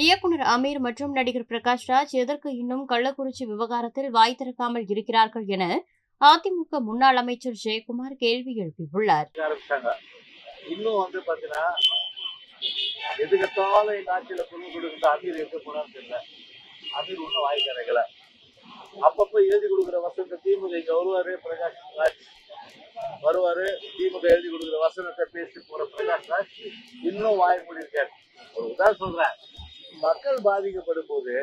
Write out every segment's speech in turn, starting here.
இயக்குனர் அமீர் மற்றும் நடிகர் பிரகாஷ் ராஜ் எதற்கு இன்னும் கள்ளக்குறிச்சி விவகாரத்தில் வாய் திறக்காமல் இருக்கிறார்கள் என அதிமுக முன்னாள் அமைச்சர் ஜெயக்குமார் கேள்வி எழுப்பியுள்ளார். இன்னும் வந்து பாத்தீங்கன்னா எதுக்கத்தாலும் எங்க குழு கொடுக்கிற அமீர் எங்க போனான்னு தெரியல. அமீர் ஒன்றும் வாய் கிடைக்கல அப்பப்போ எழுதி கொடுக்குற வசனத்தை திமுக இங்க வருவாரு பிரகாஷ் ராஜ். வருவாரு திமுக எழுதி கொடுக்குற வசனத்தை பேசி போற பிரகாஷ் ராஜ் இன்னும் வாய் மூடியிருக்காரு. ஒரு உதாரணம் சொல்றேன். மக்கள் பாதிக்கப்படும் போது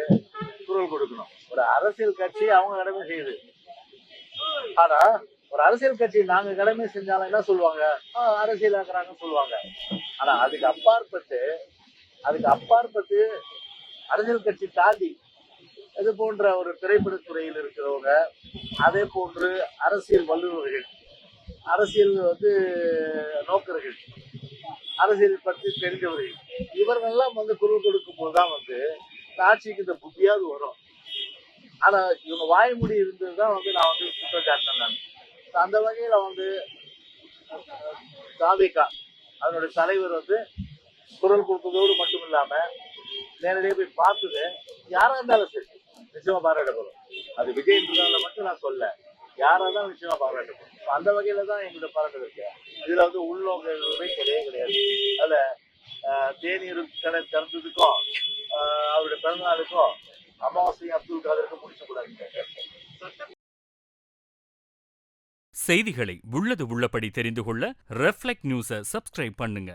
குரல் கொடுக்கணும். ஒரு அரசியல் கட்சி அவங்க கடமை செய்யுது. ஆனா ஒரு அரசியல் கட்சி நாங்க கடமை செஞ்சாலும் என்ன சொல்லுவாங்க? ஆ, அரசியல் ஆக்குறாங்கன்னு சொல்லுவாங்க. ஆனா அதுக்கு அப்பாற்பட்டு அதுக்கு அப்பாற்பட்டு அரசியல் கட்சி தாண்டி இது போன்ற ஒரு திரைப்படத்துறையில் இருக்கிறவங்க அதே போன்று அரசியல் வல்லுநர்கள் அரசியல் வந்து நோக்கர்கள் அரசியல் பற்றி தெரிந்தவர்கள் இவர்கள்லாம் வந்து குரல் கொடுக்கும் போதுதான் வந்து இந்த ஆட்சிக்கு இந்த புத்தியாவது வரும். ஆனா இவங்க வாய்மொழி இருந்தது தான் வந்து நான் வந்து குற்றம் சாட்டினேன் நான் அந்த வகையில வந்து தாவிகா அதனுடைய தலைவர் வந்து குரல் கொடுத்ததோடு மட்டும் இல்லாம நேரடியாக போய் பார்த்தது யாரா இருந்தாலும் சரி நிச்சயமா பாராட்டப்படும். அது விஜய் விஜயன்றதால மட்டும் நான் சொல்ல யாரா தான் நிச்சயமா பாராட்டப்படும். அந்த வகையில தான் எங்களுடைய பாராட்டு இருக்கு. இதுல வந்து உள்நோக்கமே கிடையவே கிடையாது. அதுல தேநீர் கடை திறந்ததுக்கும் ஆஹ், அவருடைய பிறந்தநாளுக்கும் அமாவாசை அப்துல் காதருக்கு முடிச்ச கூடாது செய்திகளை உள்ளது உள்ளபடி தெரிந்து கொள்ள ரெஃப்ளெக்ட் நியூஸை சப்ஸ்கிரைப் பண்ணுங்க.